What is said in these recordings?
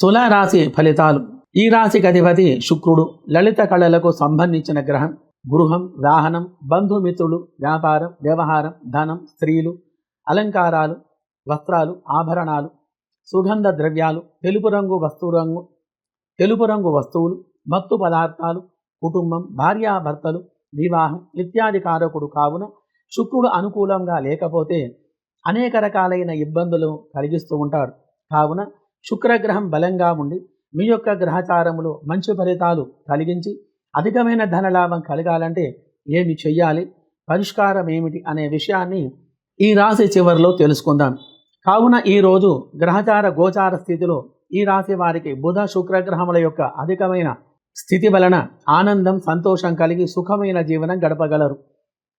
తులారాశి ఫలితాలు. ఈ రాశికి అధిపతి శుక్రుడు. లలిత కళలకు సంబంధించిన గ్రహం. గృహం వాహనం బంధుమిత్రులు వ్యాపారం వ్యవహారం ధనం స్త్రీలు అలంకారాలు వస్త్రాలు ఆభరణాలు సుగంధ ద్రవ్యాలు తెలుపు రంగు వస్తువు రంగు తెలుపు రంగు వస్తువులు మత్తు పదార్థాలు కుటుంబం భార్యాభర్తలు వివాహం ఇత్యాది కారకుడు కావున శుక్రుడు అనుకూలంగా లేకపోతే అనేక రకాలైన ఇబ్బందులు కలిగిస్తూ ఉంటాడు. కావున శుక్రగ్రహం బలంగా ఉండి మీ యొక్క గ్రహచారములు మంచి ఫలితాలు కలిగించి అధికమైన ధనలాభం కలగాలంటే ఏమి చెయ్యాలి? పరిష్కారం ఏమిటి? అనే విషయాన్ని ఈ రాశి చివరిలో తెలుసుకుందాం. కావున ఈరోజు గ్రహచార గోచార స్థితిలో ఈ రాశి వారికి బుధ శుక్రగ్రహముల యొక్క అధికమైన స్థితి వలన ఆనందం సంతోషం కలిగి సుఖమైన జీవనం గడపగలరు.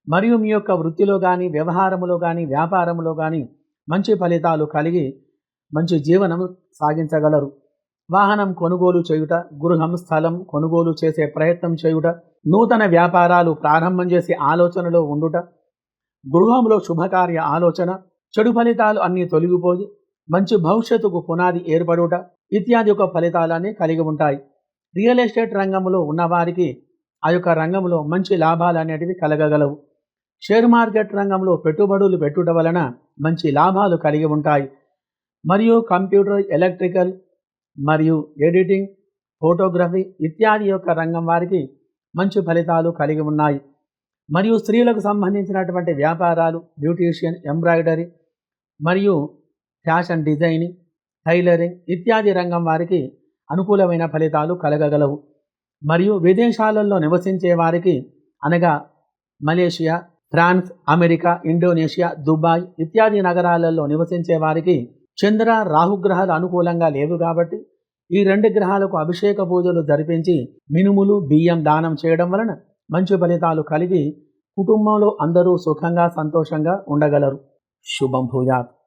మరియు మీ యొక్క వృత్తిలో కానీ వ్యవహారములో కానీ వ్యాపారములో కానీ మంచి ఫలితాలు కలిగి మంచి జీవనం సాగించగలరు. వాహనం కొనుగోలు చేయుట గృహం స్థలం కొనుగోలు చేసే ప్రయత్నం చేయుట నూతన వ్యాపారాలు ప్రారంభం చేసే ఆలోచనలో ఉండుట గృహంలో శుభకార్య ఆలోచన చెడు ఫలితాలు అన్నీ తొలగిపోయి మంచి భవిష్యత్తుకు పునాది ఏర్పడుట ఇత్యాది యొక్క ఫలితాలన్నీ కలిగి ఉంటాయి. రియల్ ఎస్టేట్ రంగంలో ఉన్నవారికి ఆ యొక్క రంగంలో మంచి లాభాలు అనేటివి కలగగలవు. షేర్ మార్కెట్ రంగంలో పెట్టుబడులు పెట్టుట వలన మంచి లాభాలు కలిగి ఉంటాయి. మరియు కంప్యూటర్ ఎలక్ట్రికల్ మరియు ఎడిటింగ్ ఫోటోగ్రఫీ ఇత్యాది యొక్క రంగం వారికి మంచి ఫలితాలు కలిగి ఉన్నాయి. మరియు స్త్రీలకు సంబంధించినటువంటి వ్యాపారాలు బ్యూటీషియన్ ఎంబ్రాయిడరీ మరియు ఫ్యాషన్ డిజైనింగ్ టైలరింగ్ ఇత్యాది రంగం వారికి అనుకూలమైన ఫలితాలు కలగగలవు. మరియు విదేశాలలో నివసించే వారికి అనగా Malaysia France America Indonesia Dubai ఇత్యాది నగరాలలో నివసించే వారికి చంద్ర రాహుగ్రహాలు అనుకూలంగా లేవు కాబట్టి ఈ రెండు గ్రహాలకు అభిషేక పూజలు జరిపించి మినుములు బియ్యం దానం చేయడం వలన మంచి ఫలితాలు కలిగి కుటుంబంలో అందరూ సుఖంగా సంతోషంగా ఉండగలరు. శుభం భూయాత్.